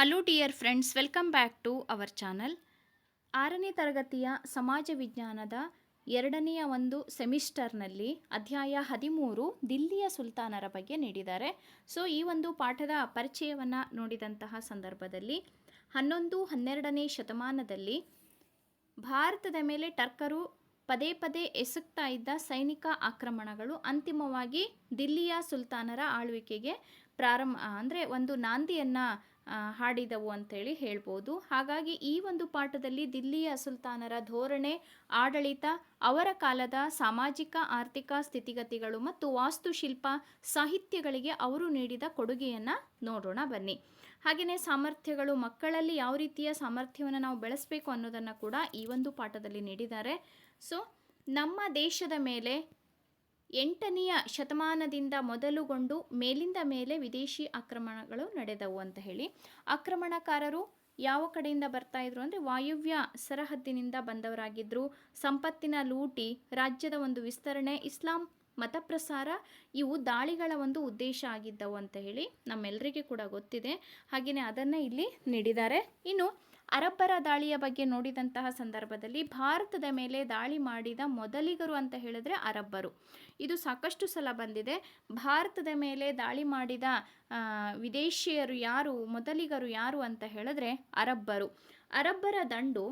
Hello dear friends welcome back to our channel ಆರನೇ ತರಗತಿಯ ಸಮಾಜ ವಿಜ್ಞಾನದ ಎರಡನೆಯ ಒಂದು ಸೆಮಿಸ್ಟರ್ನಲ್ಲಿ ಅಧ್ಯಾಯ ಹದಿಮೂರು ದಿಲ್ಲಿಯ ಸುಲ್ತಾನರ ಬಗ್ಗೆ ನೀಡಿದ್ದಾರೆ. ಸೊ ಈ ಒಂದು ಪಾಠದ ಪರಿಚಯವನ್ನು ನೋಡಿದಂತಹ ಸಂದರ್ಭದಲ್ಲಿ ಹನ್ನೊಂದು ಹನ್ನೆರಡನೇ ಶತಮಾನದಲ್ಲಿ ಭಾರತದ ಮೇಲೆ ಟರ್ಕರು ಪದೇ ಪದೇ ಎಸಗ್ತಾ ಇದ್ದ ಸೈನಿಕ ಆಕ್ರಮಣಗಳು ಅಂತಿಮವಾಗಿ ದಿಲ್ಲಿಯ ಸುಲ್ತಾನರ ಆಳ್ವಿಕೆಗೆ ಪ್ರಾರಂಭ, ಅಂದರೆ ಒಂದು ನಾಂದಿಯನ್ನು ಹಾಡಿದವು ಅಂತೇಳಿ ಹೇಳ್ಬೋದು. ಹಾಗಾಗಿ ಈ ಒಂದು ಪಾಠದಲ್ಲಿ ದಿಲ್ಲಿಯ ಸುಲ್ತಾನರ ಧೋರಣೆ, ಆಡಳಿತ, ಅವರ ಕಾಲದ ಸಾಮಾಜಿಕ, ಆರ್ಥಿಕ ಸ್ಥಿತಿಗತಿಗಳು ಮತ್ತು ವಾಸ್ತುಶಿಲ್ಪ ಸಾಹಿತ್ಯಗಳಿಗೆ ಅವರು ನೀಡಿದ ಕೊಡುಗೆಯನ್ನು ನೋಡೋಣ ಬನ್ನಿ. ಹಾಗೆಯೇ ಸಾಮರ್ಥ್ಯಗಳು ಮಕ್ಕಳಲ್ಲಿ ಯಾವ ರೀತಿಯ ಸಾಮರ್ಥ್ಯವನ್ನು ನಾವು ಬೆಳೆಸಬೇಕು ಅನ್ನೋದನ್ನು ಕೂಡ ಈ ಒಂದು ಪಾಠದಲ್ಲಿ ನೀಡಿದ್ದಾರೆ. ಸೊ ನಮ್ಮ ದೇಶದ ಮೇಲೆ ಎಂಟನೆಯ ಶತಮಾನದಿಂದ ಮೊದಲುಗೊಂಡು ಮೇಲಿಂದ ಮೇಲೆ ವಿದೇಶಿ ಆಕ್ರಮಣಗಳು ನಡೆದವು ಅಂತ ಹೇಳಿ. ಆಕ್ರಮಣಕಾರರು ಯಾವ ಕಡೆಯಿಂದ ಬರ್ತಾ ಇದ್ರು ಅಂದರೆ ವಾಯುವ್ಯ ಸರಹದ್ದಿನಿಂದ ಬಂದವರಾಗಿದ್ದರು ಸಂಪತ್ತಿನ ಲೂಟಿ, ರಾಜ್ಯದ ಒಂದು ವಿಸ್ತರಣೆ, ಇಸ್ಲಾಂ ಮತಪ್ರಸಾರ ಇವು ದಾಳಿಗಳ ಒಂದು ಉದ್ದೇಶ ಆಗಿದ್ದವು ಅಂತ ಹೇಳಿ ನಮ್ಮೆಲ್ಲರಿಗೆ ಕೂಡ ಗೊತ್ತಿದೆ. ಹಾಗೆಯೇ ಅದನ್ನು ಇಲ್ಲಿ ನೀಡಿದ್ದಾರೆ. ಇನ್ನು ಅರಬ್ಬರ ದಾಳಿಯ ಬಗ್ಗೆ ನೋಡಿದಂತಹ ಸಂದರ್ಭದಲ್ಲಿ ಭಾರತದ ಮೇಲೆ ದಾಳಿ ಮಾಡಿದ ಮೊದಲಿಗರು ಅಂತ ಹೇಳಿದ್ರೆ ಅರಬ್ಬರು. ಇದು ಸಾಕಷ್ಟು ಸಲ ಬಂದಿದೆ. ಭಾರತದ ಮೇಲೆ ದಾಳಿ ಮಾಡಿದ ವಿದೇಶಿಯರು ಯಾರು, ಮೊದಲಿಗರು ಯಾರು ಅಂತ ಹೇಳಿದ್ರೆ ಅರಬ್ಬರು. ಅರಬ್ಬರ ದಂಡು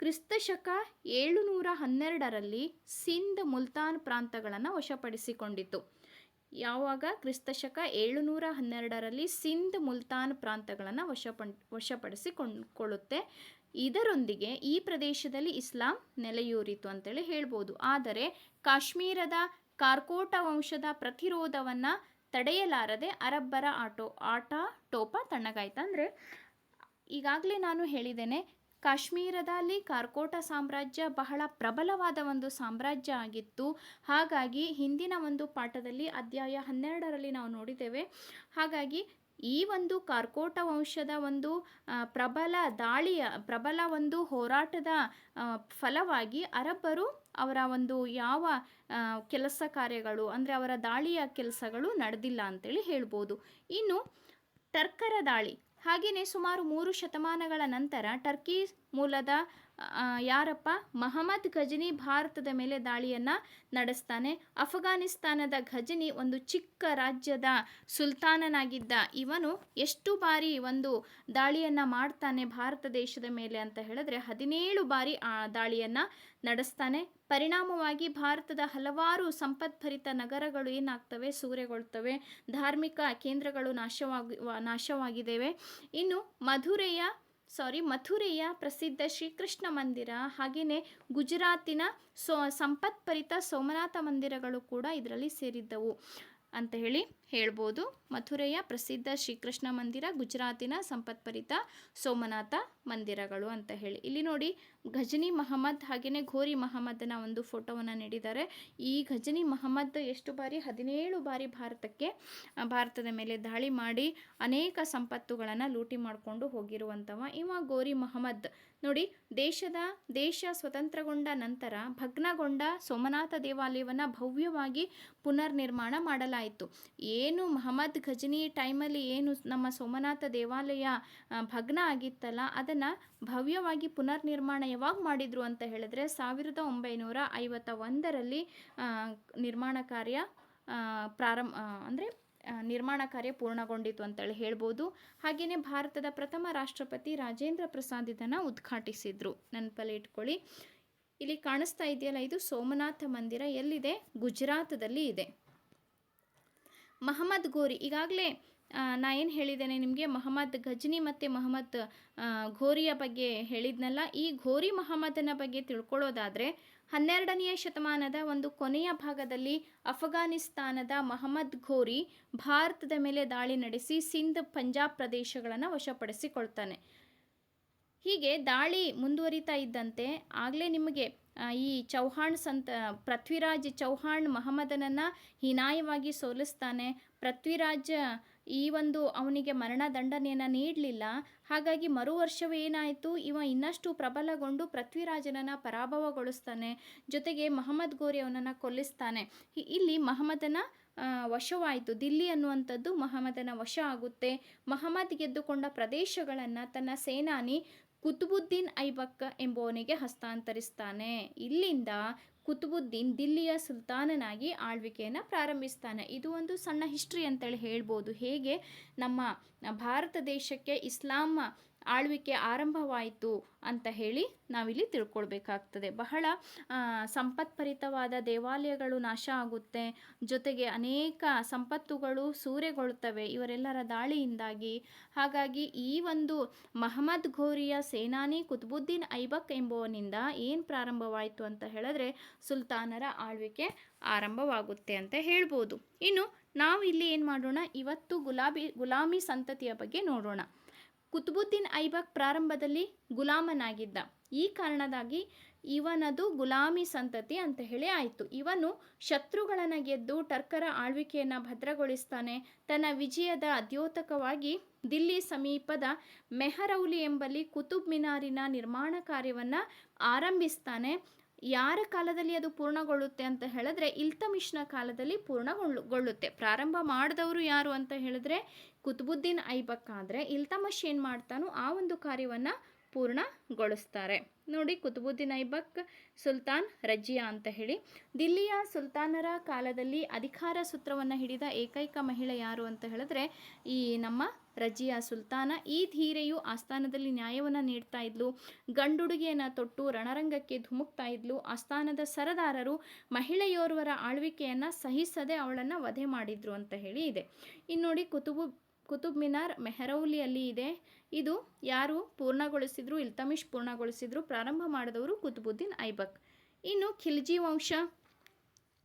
ಕ್ರಿಸ್ತಶಕ ಏಳುನೂರ ಹನ್ನೆರಡರಲ್ಲಿ ಸಿಂಧ್ ಮುಲ್ತಾನ್ ಪ್ರಾಂತಗಳನ್ನು ವಶಪಡಿಸಿಕೊಂಡಿತು. ಯಾವಾಗ ಕ್ರಿಸ್ತಶಕ ಏಳುನೂರ ಹನ್ನೆರಡರಲ್ಲಿ ಸಿಂಧ್ ಮುಲ್ತಾನ್ ಪ್ರಾಂತಗಳನ್ನು ವಶಪಂ ವಶಪಡಿಸಿಕೊಂಡುಕೊಳ್ಳುತ್ತೆ ಇದರೊಂದಿಗೆ ಈ ಪ್ರದೇಶದಲ್ಲಿ ಇಸ್ಲಾಂ ನೆಲೆಯೂರಿತು ಅಂತೇಳಿ ಹೇಳ್ಬೋದು. ಆದರೆ ಕಾಶ್ಮೀರದ ಕಾರ್ಕೋಟ ವಂಶದ ಪ್ರತಿರೋಧವನ್ನು ತಡೆಯಲಾರದೆ ಅರಬ್ಬರ ಆಟೋ, ಆಟ, ಟೋಪ ತಣ್ಣಗಾಯ್ತು. ಅಂದರೆ ಈಗಾಗಲೇ ನಾನು ಹೇಳಿದ್ದೇನೆ ಕಾಶ್ಮೀರದಲ್ಲಿ ಕಾರ್ಕೋಟ ಸಾಮ್ರಾಜ್ಯ ಬಹಳ ಪ್ರಬಲವಾದ ಒಂದು ಸಾಮ್ರಾಜ್ಯ ಆಗಿತ್ತು. ಹಾಗಾಗಿ ಹಿಂದಿನ ಒಂದು ಪಾಠದಲ್ಲಿ ಅಧ್ಯಾಯ ಹನ್ನೆರಡರಲ್ಲಿ ನಾವು ನೋಡಿದ್ದೇವೆ. ಹಾಗಾಗಿ ಈ ಒಂದು ಕಾರ್ಕೋಟ ವಂಶದ ಒಂದು ಪ್ರಬಲ ದಾಳಿಯ, ಪ್ರಬಲ ಒಂದು ಹೋರಾಟದ ಫಲವಾಗಿ ಅರಬ್ಬರು ಅವರ ಒಂದು ಯಾವ ಕೆಲಸ ಕಾರ್ಯಗಳು, ಅಂದರೆ ಅವರ ದಾಳಿಯ ಕೆಲಸಗಳು ನಡೆದಿಲ್ಲ ಅಂತೇಳಿ ಹೇಳ್ಬೋದು. ಇನ್ನು ಟರ್ಕರ ದಾಳಿ. ಹಾಗೆಯೇ ಸುಮಾರು ಮೂರು ಶತಮಾನಗಳ ನಂತರ ಟರ್ಕಿ ಮೂಲದ ಯಾರಪ್ಪ? ಮಹಮ್ಮದ್ ಘಜನಿ ಭಾರತದ ಮೇಲೆ ದಾಳಿಯನ್ನು ನಡೆಸ್ತಾನೆ. ಅಫ್ಘಾನಿಸ್ತಾನದ ಘಜನಿ ಒಂದು ಚಿಕ್ಕ ರಾಜ್ಯದ ಸುಲ್ತಾನನಾಗಿದ್ದ. ಇವನು ಎಷ್ಟು ಬಾರಿ ಒಂದು ದಾಳಿಯನ್ನು ಮಾಡ್ತಾನೆ ಭಾರತ ದೇಶದ ಮೇಲೆ ಅಂತ ಹೇಳಿದ್ರೆ ಹದಿನೇಳು ಬಾರಿ ಆ ದಾಳಿಯನ್ನು ನಡೆಸ್ತಾನೆ. ಪರಿಣಾಮವಾಗಿ ಭಾರತದ ಹಲವಾರು ಸಂಪದ್ಭರಿತ ನಗರಗಳು ಏನಾಗ್ತವೆ? ಸೂರೆಗೊಳ್ತವೆ. ಧಾರ್ಮಿಕ ಕೇಂದ್ರಗಳು ನಾಶವಾಗಿ, ನಾಶವಾಗಿದ್ದೇವೆ. ಇನ್ನು ಮಧುರೆಯ ಸಾರಿ, ಮಥುರೆಯ ಪ್ರಸಿದ್ಧ ಶ್ರೀಕೃಷ್ಣ ಮಂದಿರ ಹಾಗೆಯೇ ಗುಜರಾತಿನ ಸೋ, ಸಂಪತ್ಪರಿತ ಸೋಮನಾಥ ಮಂದಿರಗಳು ಕೂಡ ಇದರಲ್ಲಿ ಸೇರಿದ್ದವು. ಅಂತ ಹೇಳಿ ಹೇಳ್ಬೋದು. ಮಥುರೆಯ ಪ್ರಸಿದ್ಧ ಶ್ರೀಕೃಷ್ಣ ಮಂದಿರ ಗುಜರಾತಿನ ಸಂಪತ್ಪರಿತ ಸೋಮನಾಥ ಮಂದಿರಗಳು ಅಂತ ಹೇಳಿ. ಇಲ್ಲಿ ನೋಡಿ ಘಜನಿ ಮಹಮ್ಮದ್ ಹಾಗೆಯೇ ಘೋರಿ ಮಹಮ್ಮದ್ನ ಒಂದು ಫೋಟೋವನ್ನು ನೀಡಿದ್ದಾರೆ. ಈ ಘಜನಿ ಮಹಮ್ಮದ್ ಎಷ್ಟು ಬಾರಿ, ಹದಿನೇಳು ಬಾರಿ ಭಾರತಕ್ಕೆ ಭಾರತದ ಮೇಲೆ ದಾಳಿ ಮಾಡಿ ಅನೇಕ ಸಂಪತ್ತುಗಳನ್ನು ಲೂಟಿ ಮಾಡಿಕೊಂಡು ಹೋಗಿರುವಂಥವ ಇವ ಗೋರಿ ಮಹಮ್ಮದ್. ನೋಡಿ ದೇಶದ, ದೇಶ ಸ್ವತಂತ್ರಗೊಂಡ ನಂತರ ಭಗ್ನಗೊಂಡ ಸೋಮನಾಥ ದೇವಾಲಯವನ್ನು ಭವ್ಯವಾಗಿ ಪುನರ್ ನಿರ್ಮಾಣ ಮಾಡಲಾಯಿತು. ಏನು ಮಹಮ್ಮದ್ ಖಜನಿ ಟೈಮಲ್ಲಿ ಏನು ನಮ್ಮ ಸೋಮನಾಥ ದೇವಾಲಯ ಭಗ್ನ ಆಗಿತ್ತಲ್ಲ, ಅದನ್ನು ಭವ್ಯವಾಗಿ ಪುನರ್ ನಿರ್ಮಾಣ ಯಾವಾಗ ಮಾಡಿದರು ಅಂತ ಹೇಳಿದ್ರೆ ಸಾವಿರದ ಒಂಬೈನೂರ ಐವತ್ತ ಒಂದರಲ್ಲಿ ನಿರ್ಮಾಣ ಕಾರ್ಯ ಪ್ರಾರಂಭ ಅಂದರೆ ನಿರ್ಮಾಣ ಕಾರ್ಯ ಪೂರ್ಣಗೊಂಡಿತು ಅಂತೇಳಿ ಹೇಳ್ಬೋದು. ಹಾಗೆಯೇ ಭಾರತದ ಪ್ರಥಮ ರಾಷ್ಟ್ರಪತಿ ರಾಜೇಂದ್ರ ಪ್ರಸಾದ್ ಇದನ್ನು ಉದ್ಘಾಟಿಸಿದರು. ನೆನಪಲ್ಲಿ ಇಟ್ಕೊಳ್ಳಿ ಇಲ್ಲಿ ಕಾಣಿಸ್ತಾ ಇದೆಯಲ್ಲ, ಇದು ಸೋಮನಾಥ ಮಂದಿರ, ಎಲ್ಲಿದೆ? ಗುಜರಾತದಲ್ಲಿ ಇದೆ. ಮಹಮ್ಮದ್ ಗೋರಿ ಈಗಾಗಲೇ ನಾ ಏನು ಹೇಳಿದ್ದೇನೆ ನಿಮಗೆ, ಮಹಮ್ಮದ್ ಗಜ್ನಿ ಮತ್ತು ಮಹಮ್ಮದ್ ಘೋರಿಯ ಬಗ್ಗೆ ಹೇಳಿದ್ನಲ್ಲ. ಈ ಘೋರಿ ಮಹಮ್ಮದನ ಬಗ್ಗೆ ತಿಳ್ಕೊಳ್ಳೋದಾದರೆ, ಹನ್ನೆರಡನೆಯ ಶತಮಾನದ ಒಂದು ಕೊನೆಯ ಭಾಗದಲ್ಲಿ ಅಫ್ಘಾನಿಸ್ತಾನದ ಮಹಮ್ಮದ್ ಘೋರಿ ಭಾರತದ ಮೇಲೆ ದಾಳಿ ನಡೆಸಿ ಸಿಂಧ್ ಪಂಜಾಬ್ ಪ್ರದೇಶಗಳನ್ನು ವಶಪಡಿಸಿಕೊಳ್ತಾನೆ. ಹೀಗೆ ದಾಳಿ ಮುಂದುವರಿತಾ ಇದ್ದಂತೆ ಆಗಲೇ ನಿಮಗೆ ಈ ಚೌಹಾಣ್ ಸಂತ, ಪೃಥ್ವಿರಾಜ್ ಚೌಹಾಣ್ ಮಹಮ್ಮದನನ್ನು ಹೀನಾಯವಾಗಿ ಸೋಲಿಸ್ತಾನೆ. ಪೃಥ್ವಿರಾಜ್, ಈ ಒಂದು ಅವನಿಗೆ ಮರಣದಂಡನೆಯನ್ನು ನೀಡಲಿಲ್ಲ. ಹಾಗಾಗಿ ಮರು ವರ್ಷವೇ ಏನಾಯಿತು? ಇವ ಇನ್ನಷ್ಟು ಪ್ರಬಲಗೊಂಡು ಪೃಥ್ವಿರಾಜನನ್ನು ಪರಾಭವಗೊಳಿಸ್ತಾನೆ. ಜೊತೆಗೆ ಮಹಮ್ಮದ್ ಗೋರಿ ಅವನನ್ನು ಕೊಲ್ಲಿಸ್ತಾನೆ. ಇಲ್ಲಿ ಮಹಮ್ಮದನ ವಶವಾಯಿತು. ದಿಲ್ಲಿ ಅನ್ನುವಂಥದ್ದು ಮಹಮ್ಮದನ ವಶ ಆಗುತ್ತೆ. ಮಹಮ್ಮದ್ ಗೆದ್ದುಕೊಂಡ ಪ್ರದೇಶಗಳನ್ನು ತನ್ನ ಸೇನಾನಿ ಕುತುಬುದ್ದೀನ್ ಐಬಕ್ ಎಂಬುವನಿಗೆ ಹಸ್ತಾಂತರಿಸ್ತಾನೆ. ಇಲ್ಲಿಂದ ಕುತುಬುದ್ದೀನ್ ದಿಲ್ಲಿಯ ಸುಲ್ತಾನನಾಗಿ ಆಳ್ವಿಕೆಯನ್ನು ಪ್ರಾರಂಭಿಸ್ತಾನೆ. ಇದು ಒಂದು ಸಣ್ಣ ಹಿಸ್ಟ್ರಿ ಅಂತೇಳಿ ಹೇಳ್ಬೋದು. ಹೇಗೆ ನಮ್ಮ ಭಾರತ ದೇಶಕ್ಕೆ ಇಸ್ಲಾಂ ಆಳ್ವಿಕೆ ಆರಂಭವಾಯಿತು ಅಂತ ಹೇಳಿ ನಾವಿಲ್ಲಿ ತಿಳ್ಕೊಳ್ಬೇಕಾಗ್ತದೆ. ಬಹಳ ಸಂಪತ್ಪರಿತವಾದ ದೇವಾಲಯಗಳು ನಾಶ ಆಗುತ್ತೆ. ಜೊತೆಗೆ ಅನೇಕ ಸಂಪತ್ತುಗಳು ಸೂರೆಗೊಳ್ಳುತ್ತವೆ ಇವರೆಲ್ಲರ ದಾಳಿಯಿಂದಾಗಿ. ಹಾಗಾಗಿ ಈ ಒಂದು ಮಹಮ್ಮದ್ ಘೋರಿಯ ಸೇನಾನಿ ಕುತುಬುದ್ದೀನ್ ಐಬಕ್ ಎಂಬುವನಿಂದ ಏನು ಪ್ರಾರಂಭವಾಯಿತು ಅಂತ ಹೇಳಿದ್ರೆ ಸುಲ್ತಾನರ ಆಳ್ವಿಕೆ ಆರಂಭವಾಗುತ್ತೆ ಅಂತ ಹೇಳ್ಬೋದು. ಇನ್ನು ನಾವು ಇಲ್ಲಿ ಏನು ಮಾಡೋಣ? ಇವತ್ತು ಗುಲಾಬಿ, ಗುಲಾಮಿ ಸಂತತಿಯ ಬಗ್ಗೆ ನೋಡೋಣ. ಕುತುಬುದ್ದೀನ್ ಐಬಕ್ ಪ್ರಾರಂಭದಲ್ಲಿ ಗುಲಾಮನಾಗಿದ್ದ. ಈ ಕಾರಣದಾಗಿ ಇವನದು ಗುಲಾಮಿ ಸಂತತಿ ಅಂತ ಹೇಳಿ ಆಯಿತು. ಇವನು ಶತ್ರುಗಳನ್ನು ಗೆದ್ದು ಟರ್ಕರ ಆಳ್ವಿಕೆಯನ್ನು ಭದ್ರಗೊಳಿಸ್ತಾನೆ. ತನ್ನ ವಿಜಯದ ಅದ್ಯೋತಕವಾಗಿ ದಿಲ್ಲಿ ಸಮೀಪದ ಮೆಹರೌಲಿ ಎಂಬಲ್ಲಿ ಕುತುಬ್ ಮಿನಾರಿನ ನಿರ್ಮಾಣ ಕಾರ್ಯವನ್ನು ಆರಂಭಿಸ್ತಾನೆ. ಯಾರ ಕಾಲದಲ್ಲಿ ಅದು ಪೂರ್ಣಗೊಳ್ಳುತ್ತೆ ಅಂತ ಹೇಳಿದ್ರೆ ಇಲ್ತಮಿಶ್ನ ಕಾಲದಲ್ಲಿ ಪೂರ್ಣಗೊಳ್ಳುತ್ತೆ ಪ್ರಾರಂಭ ಮಾಡಿದವರು ಯಾರು ಅಂತ ಹೇಳಿದ್ರೆ ಕುತುಬುದ್ದೀನ್ ಐಬಕ್. ಆದರೆ ಇಲ್ತಮಶ್ ಏನು ಮಾಡ್ತಾನೋ ಆ ಒಂದು ಕಾರ್ಯವನ್ನು ಪೂರ್ಣಗೊಳಿಸ್ತಾರೆ. ನೋಡಿ ಕುತುಬುದ್ದೀನ್ ಐಬಕ್ ಸುಲ್ತಾನ್ ರಜಿಯಾ ಅಂತ ಹೇಳಿ. ದಿಲ್ಲಿಯ ಸುಲ್ತಾನರ ಕಾಲದಲ್ಲಿ ಅಧಿಕಾರ ಸೂತ್ರವನ್ನು ಹಿಡಿದ ಏಕೈಕ ಮಹಿಳೆ ಯಾರು ಅಂತ ಹೇಳಿದ್ರೆ ಈ ನಮ್ಮ ರಜಿಯಾ ಸುಲ್ತಾನ. ಈ ಧೀರೆಯು ಆಸ್ಥಾನದಲ್ಲಿ ನ್ಯಾಯವನ್ನು ನೀಡ್ತಾ ಇದ್ಲು, ಗಂಡುಡುಗೆಯನ್ನು ತೊಟ್ಟು ರಣರಂಗಕ್ಕೆ ಧುಮುಕ್ತಾ ಇದ್ಲು. ಆಸ್ಥಾನದ ಸರದಾರರು ಮಹಿಳೆಯೋರ್ವರ ಆಳ್ವಿಕೆಯನ್ನು ಸಹಿಸದೆ ಅವಳನ್ನು ವಧೆ ಮಾಡಿದ್ರು ಅಂತ ಹೇಳಿ ಇದೆ. ಇನ್ನು ನೋಡಿ ಕುತುಬು ಕುತುಬ್ ಮಿನಾರ್ ಮೆಹರೌಲಿಯಲ್ಲಿ ಇದೆ. ಇದು ಯಾರು ಪೂರ್ಣಗೊಳಿಸಿದ್ರು? ಇಲ್ತಮಿಶ್ ಪೂರ್ಣಗೊಳಿಸಿದ್ರು. ಪ್ರಾರಂಭ ಮಾಡಿದವರು ಕುತುಬುದ್ದೀನ್ ಐಬಕ್. ಇನ್ನು ಖಿಲ್ಜಿ ವಂಶ.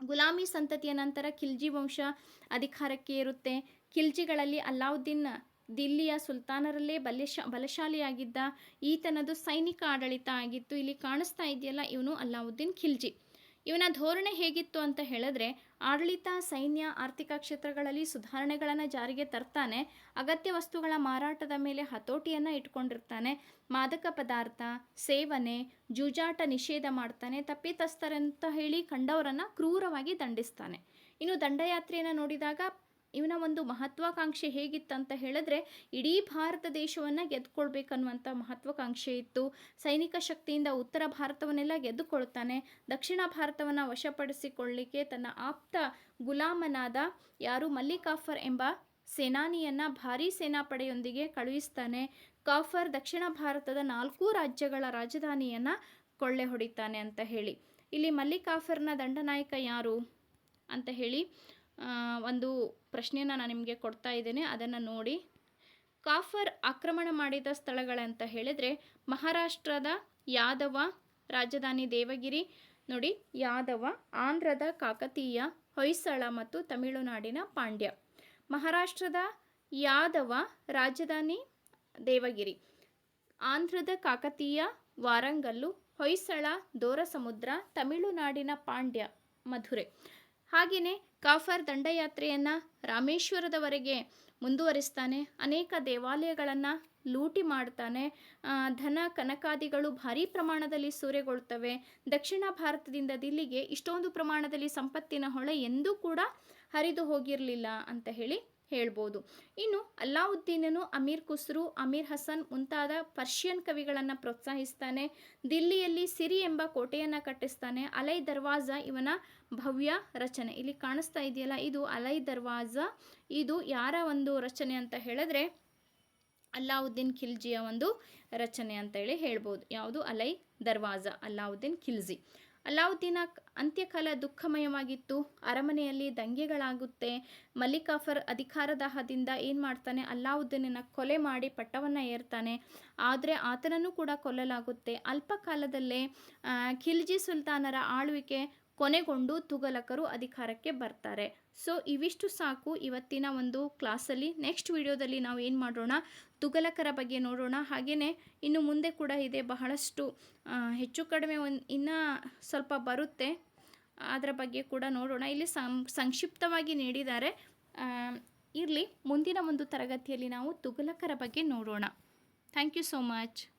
ಗುಲಾಮಿ ಸಂತತಿಯ ನಂತರ ಖಿಲ್ಜಿ ವಂಶ ಅಧಿಕಾರಕ್ಕೆ ಇರುತ್ತೆ ಖಿಲ್ಜಿಗಳಲ್ಲಿ ಅಲ್ಲಾವುದ್ದೀನ್ ದಿಲ್ಲಿಯ ಸುಲ್ತಾನರಲ್ಲೇ ಬಲಶ ಬಲಶಾಲಿಯಾಗಿದ್ದ ಈತನದು ಸೈನಿಕ ಆಡಳಿತ ಆಗಿತ್ತು. ಇಲ್ಲಿ ಕಾಣಿಸ್ತಾ ಇದೆಯಲ್ಲ, ಇವನು ಅಲ್ಲಾವುದ್ದೀನ್ ಖಿಲ್ಜಿ. ಇವನ ಧೋರಣೆ ಹೇಗಿತ್ತು ಅಂತ ಹೇಳಿದ್ರೆ, ಆಡಳಿತ, ಸೈನ್ಯ, ಆರ್ಥಿಕ ಕ್ಷೇತ್ರಗಳಲ್ಲಿ ಸುಧಾರಣೆಗಳನ್ನು ಜಾರಿಗೆ ತರ್ತಾನೆ, ಅಗತ್ಯ ವಸ್ತುಗಳ ಮಾರಾಟದ ಮೇಲೆ ಹತೋಟಿಯನ್ನು ಇಟ್ಕೊಂಡಿರ್ತಾನೆ, ಮಾದಕ ಪದಾರ್ಥ, ಸೇವನೆ, ಜೂಜಾಟ ನಿಷೇಧ ಮಾಡ್ತಾನೆ, ತಪ್ಪಿತಸ್ಥರಂತ ಹೇಳಿ ಕಂಡವರನ್ನು ಕ್ರೂರವಾಗಿ ದಂಡಿಸ್ತಾನೆ. ಇನ್ನು ದಂಡಯಾತ್ರೆಯನ್ನು ನೋಡಿದಾಗ ಇವನ ಒಂದು ಮಹತ್ವಾಕಾಂಕ್ಷೆ ಹೇಗಿತ್ತಂತ ಹೇಳಿದ್ರೆ, ಇಡೀ ಭಾರತ ದೇಶವನ್ನು ಗೆದ್ದುಕೊಳ್ಬೇಕನ್ನುವಂಥ ಮಹತ್ವಾಕಾಂಕ್ಷೆ ಇತ್ತು. ಸೈನಿಕ ಶಕ್ತಿಯಿಂದ ಉತ್ತರ ಭಾರತವನ್ನೆಲ್ಲ ಗೆದ್ದುಕೊಳ್ತಾನೆ. ದಕ್ಷಿಣ ಭಾರತವನ್ನು ವಶಪಡಿಸಿಕೊಳ್ಳಿಕ್ಕೆ ತನ್ನ ಆಪ್ತ ಗುಲಾಮನಾದ ಯಾರು? ಮಲ್ಲಿಕಾಫರ್ ಎಂಬ ಸೇನಾನಿಯನ್ನು ಭಾರೀ ಸೇನಾಪಡೆಯೊಂದಿಗೆ ಕಳುಹಿಸ್ತಾನೆ. ಕಾಫರ್ ದಕ್ಷಿಣ ಭಾರತದ ನಾಲ್ಕು ರಾಜ್ಯಗಳ ರಾಜಧಾನಿಯನ್ನು ಕೊಳ್ಳೆ ಹೊಡಿತಾನೆ ಅಂತ ಹೇಳಿ. ಇಲ್ಲಿ ಮಲ್ಲಿಕಾಫರ್ನ ದಂಡನಾಯಕ ಯಾರು? ಅಂತ ಹೇಳಿ ಒಂದು ಪ್ರಶ್ನೆಯನ್ನು ನಾನು ನಿಮಗೆ ಕೊಡ್ತಾ ಇದ್ದೇನೆ, ಅದನ್ನು ನೋಡಿ. ಕಾಫರ್ ಆಕ್ರಮಣ ಮಾಡಿದ ಸ್ಥಳಗಳಂತ ಹೇಳಿದರೆ, ಮಹಾರಾಷ್ಟ್ರದ ಯಾದವ ರಾಜಧಾನಿ ದೇವಗಿರಿ, ನೋಡಿ, ಯಾದವ, ಆಂಧ್ರದ ಕಾಕತೀಯ, ಹೊಯ್ಸಳ ಮತ್ತು ತಮಿಳುನಾಡಿನ ಪಾಂಡ್ಯ. ಮಹಾರಾಷ್ಟ್ರದ ಯಾದವ ರಾಜಧಾನಿ ದೇವಗಿರಿ, ಆಂಧ್ರದ ಕಾಕತೀಯ, ವಾರಂಗಲ್ಲು, ಹೊಯ್ಸಳ, ದೋರಸಮುದ್ರ, ತಮಿಳುನಾಡಿನ ಪಾಂಡ್ಯ, ಮಧುರೆ. ಹಾಗೆಯೇ ಕಾಫರ್ ದಂಡಯಾತ್ರೆಯನ್ನು ರಾಮೇಶ್ವರದವರೆಗೆ ಮುಂದುವರಿಸ್ತಾನೆ. ಅನೇಕ ದೇವಾಲಯಗಳನ್ನು ಲೂಟಿ ಮಾಡ್ತಾನೆ. ಧನ ಕನಕಾದಿಗಳು ಭಾರೀ ಪ್ರಮಾಣದಲ್ಲಿ ಸೂರೆಗೊಳ್ತವೆ. ದಕ್ಷಿಣ ಭಾರತದಿಂದ ದಿಲ್ಲಿಗೆ ಇಷ್ಟೊಂದು ಪ್ರಮಾಣದಲ್ಲಿ ಸಂಪತ್ತಿನ ಹೊಳೆ ಎಂದೂ ಕೂಡ ಹರಿದು ಹೋಗಿರಲಿಲ್ಲ ಅಂತ ಹೇಳಿ ಹೇಳ್ಬೋದು. ಇನ್ನು ಅಲ್ಲಾವುದ್ದೀನನು ಅಮೀರ್ ಖುಸ್ರು, ಅಮೀರ್ ಹಸನ್ ಮುಂತಾದ ಪರ್ಷಿಯನ್ ಕವಿಗಳನ್ನು ಪ್ರೋತ್ಸಾಹಿಸ್ತಾನೆ, ದಿಲ್ಲಿಯಲ್ಲಿ ಸಿರಿ ಎಂಬ ಕೋಟೆಯನ್ನು ಕಟ್ಟಿಸ್ತಾನೆ, ಅಲೈ ದರ್ವಾಜ ಇವನ ಭವ್ಯ ರಚನೆ. ಇಲ್ಲಿ ಕಾಣಿಸ್ತಾ ಇದೆಯಲ್ಲ, ಇದು ಅಲೈ ದರ್ವಾಜ, ಇದು ಯಾರ ಒಂದು ರಚನೆ ಅಂತ ಹೇಳಿದ್ರೆ ಅಲ್ಲಾವುದ್ದೀನ್ ಖಿಲ್ಜಿಯ ಒಂದು ರಚನೆ ಅಂತೇಳಿ ಹೇಳ್ಬೋದು. ಯಾವುದು? ಅಲೈ ದರ್ವಾಜ, ಅಲ್ಲಾವುದ್ದೀನ್ ಖಿಲ್ಜಿ. ಅಲ್ಲಾವುದ್ದೀನ ಕ- ಅಂತ್ಯಕಾಲ ದುಃಖಮಯವಾಗಿತ್ತು. ಅರಮನೆಯಲ್ಲಿ ದಂಗೆಗಳಾಗುತ್ತೆ. ಮಲ್ಲಿಕಾಫರ್ ಅಧಿಕಾರದಾಹದಿಂದ ಏನು ಮಾಡ್ತಾನೆ? ಅಲ್ಲಾವುದ್ದೀನನ್ನು ಕೊಲೆ ಮಾಡಿ ಪಟ್ಟವನ್ನು ಏರ್ತಾನೆ. ಆದರೆ ಆತನನ್ನು ಕೂಡ ಕೊಲ್ಲಲಾಗುತ್ತೆ. ಅಲ್ಪ ಕಾಲದಲ್ಲೇ ಖಿಲ್ಜಿ ಸುಲ್ತಾನರ ಆಳ್ವಿಕೆ ಕೊನೆಗೊಂಡು ತುಗಲಕರು ಅಧಿಕಾರಕ್ಕೆ ಬರ್ತಾರೆ. ಸೊ, ಇವಿಷ್ಟು ಸಾಕು ಇವತ್ತಿನ ಒಂದು ಕ್ಲಾಸಲ್ಲಿ. ನೆಕ್ಸ್ಟ್ ವಿಡಿಯೋದಲ್ಲಿ ನಾವು ಏನು ಮಾಡೋಣ? ತುಗಲಕರ ಬಗ್ಗೆ ನೋಡೋಣ. ಹಾಗೆಯೇ ಇನ್ನು ಮುಂದೆ ಕೂಡ ಇದೆ ಬಹಳಷ್ಟು ಹೆಚ್ಚು ಕಡಿಮೆ ಒಂದು ಇನ್ನೂ ಸ್ವಲ್ಪ ಬರುತ್ತೆ. ಅದರ ಬಗ್ಗೆ ಕೂಡ ನೋಡೋಣ. ಇಲ್ಲಿ ಸಂಕ್ಷಿಪ್ತವಾಗಿ ನೀಡಿದ್ದಾರೆ. ಇರಲಿ ಮುಂದಿನ ಒಂದು ತರಗತಿಯಲ್ಲಿ ನಾವು ತುಗಲಕರ ಬಗ್ಗೆ ನೋಡೋಣ. Thank you so much.